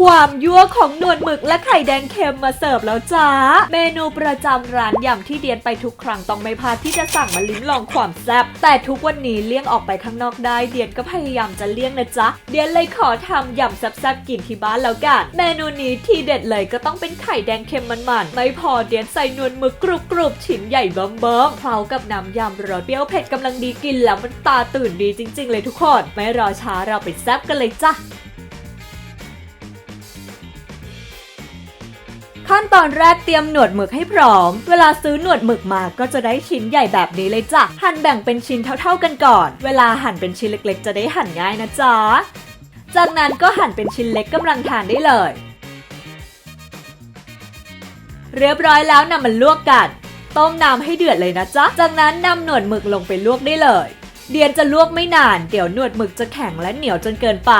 ความยั่วของนวดหมึกและไข่แดงเค็มมาเสิร์ฟแล้วจ้า เมนูประจำร้านยำที่เดียนไปทุกครั้งต้องไม่พลาดที่จะสั่งมาลิ้มลองความแซ่บแต่ทุกวันนี้เลี่ยงออกไปข้างนอกได้เดียนก็พยายามจะเลี่ยงนะจ๊ะเดียนเลยขอทำยำแซ่บๆกินที่บ้านแล้วกันเมนูนี้ที่เด็ดเลยก็ต้องเป็นไข่แดงเค็มมันๆไม่พอเดียนใส่นวดหมึกกรุบๆชิ้นใหญ่เบิ่มๆเคล้ากับน้ำยำรสเปรี้ยวเผ็ดกำลังดีกินแล้วมันตาตื่นดีจริง ๆ เลยทุกคน ไม่รอช้าเราไปแซ่บกันเลยจ้ะ ขั้นตอนแรกเตรียมหนวดหมึกให้พร้อม เวลาซื้อหนวดหมึกมาก็จะได้ชิ้นใหญ่แบบนี้เลยจ้ะ หั่นแบ่งเป็นชิ้นเท่า ๆกันก่อน เวลาหั่นเป็นชิ้นเล็กๆ จะได้หั่นง่ายนะจ๊ะ จากนั้นก็หั่นเป็นชิ้นเล็กกำลังทานได้เลย เรียบร้อยแล้วนำมันลวกกัน ต้มน้ำให้เดือดเลยนะจ๊ะ จากนั้นนำหนวดหมึกลงไปลวกได้เลย เดียนจะลวกไม่นาน เดี๋ยวหนวดหมึกจะแข็งและเหนียวจนเกินไป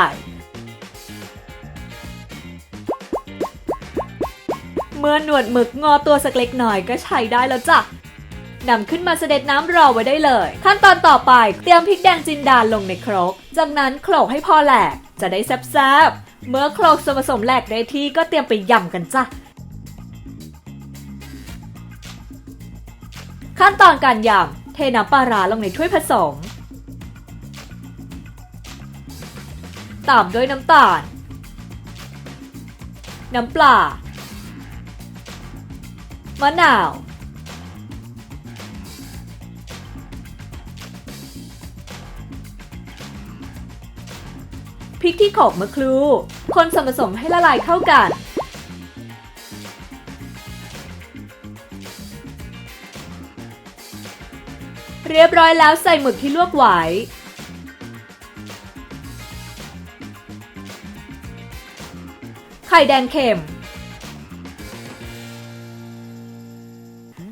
มื่อหนวดหมึกงอตัวสักเล็กหน่อยก็ใช้ได้แล้วจ้ะนำขึ้นมาเสด็จน้ำรอไว้ได้เลย ขั้นตอนต่อไปเตรียมพริกแดงจินดาลงในครก จากนั้นโขลกให้พอแหลก จะได้แซ่บๆ เมื่อโขลกส่วนผสมแหลกได้ที่ก็เตรียมไปยำกันจ้ะ ขั้นตอนการยำเทน้ำปลาร้าลงในถ้วยผสม ตามด้วยน้ำตาล น้ำปลา มะนาว พริกที่โขลกเมื่อครู่ คนส่วนผสมให้ละลายเข้ากัน เรียบร้อยแล้วใส่หมึกที่ลวกไว้ไข่แดงเค็ม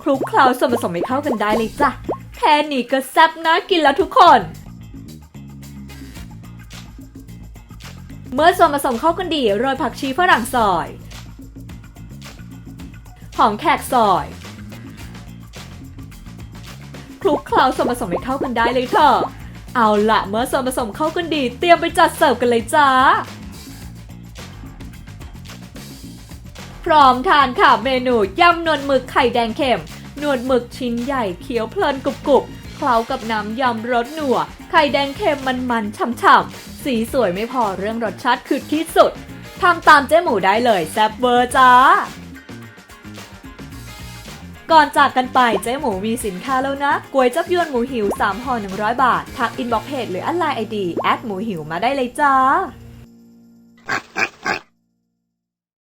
คลุกเคล้าส่วนผสมให้เข้ากันได้เลยจ้ะ แค่นี้ก็แซ่บน่ากินแล้วทุกคน เมื่อส่วนผสมเข้ากันดีโรยผักชีฝรั่งซอย หอมแขกซอย คลุกเคล้าส่วนผสมให้เข้ากันได้เลยเถอะเอาละเมื่อส่วนผสมเข้ากันดี เตรียมไปจัดเสิร์ฟกันเลยจ้า พร้อมทานค่ะเมนูยำนวดหมึกไข่แดงเค็ม หนวดหมึกชิ้นใหญ่เคี้ยวเพลินกรุบกรุบเคล้ากับน้ำยำรสหนัว ไข่แดงเค็มมันมันๆฉ่ำๆ สีสวยไม่พอเรื่องรสชาติคือที่สุด ทำตามเจ๊หมูได้เลยแซ่บเวอร์จ้า ก่อนจากกันไปเจ๊หมูมีสินค้าแล้วนะก๋วยจับยวนหมูหิว 3ห่อ100 บาท ทักอินบ็อกเพจหรืออันไลน์ไอดีแอดหมูหิวมาได้เลยจ้า